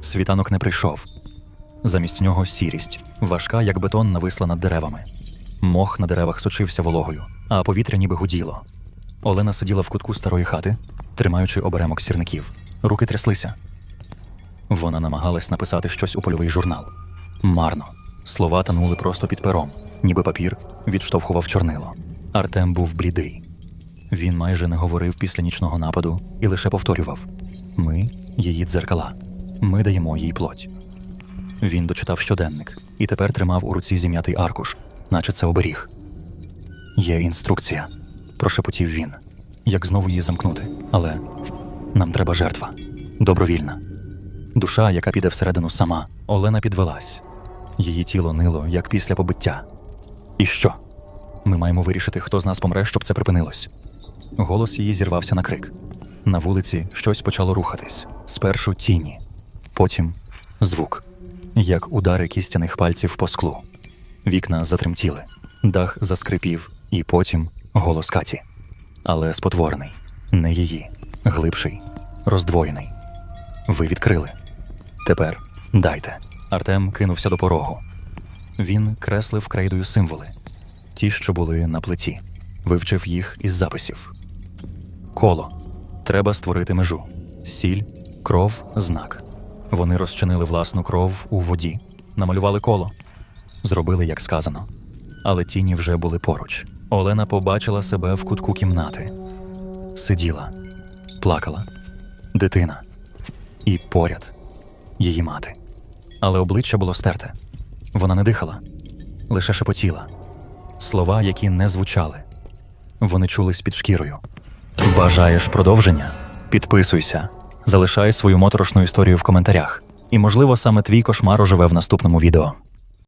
Світанок не прийшов. Замість нього сірість, важка, як бетон, нависла над деревами. Мох на деревах сочився вологою, а повітря ніби гуділо. Олена сиділа в кутку старої хати, тримаючи оберемок сірників. Руки тряслися. Вона намагалась написати щось у польовий журнал. Марно. Слова танули просто під пером, ніби папір відштовхував чорнило. Артем був блідий. Він майже не говорив після нічного нападу і лише повторював: ми її дзеркала, ми даємо їй плоть. Він дочитав щоденник і тепер тримав у руці зім'ятий аркуш, наче це оберіг. Є інструкція, прошепотів він. Як знову її замкнути? Але нам треба жертва. Добровільна. Душа, яка піде всередину сама, Олена підвелась. Її тіло нило, як після побиття. І що? Ми маємо вирішити, хто з нас помре, щоб це припинилось. Голос її зірвався на крик. На вулиці щось почало рухатись. Спершу тіні, потім звук, як удари кістяних пальців по склу. Вікна затремтіли, дах заскрипів, і потім голос Каті. Але спотворений, не її, глибший, роздвоєний. Ви відкрили. Тепер дайте. Артем кинувся до порогу. Він креслив крейдою символи, ті, що були на плиті, вивчив їх із записів. Коло. Треба створити межу. Сіль, кров, знак. Вони розчинили власну кров у воді, намалювали коло, зробили, як сказано. Але тіні вже були поруч. Олена побачила себе в кутку кімнати. Сиділа, плакала. Дитина. І поряд її мати. Але обличчя було стерте. Вона не дихала, лише шепотіла. Слова, які не звучали. Вони чулись під шкірою. Бажаєш продовження? Підписуйся, залишай свою моторошну історію в коментарях. І, можливо, саме твій кошмар оживе в наступному відео.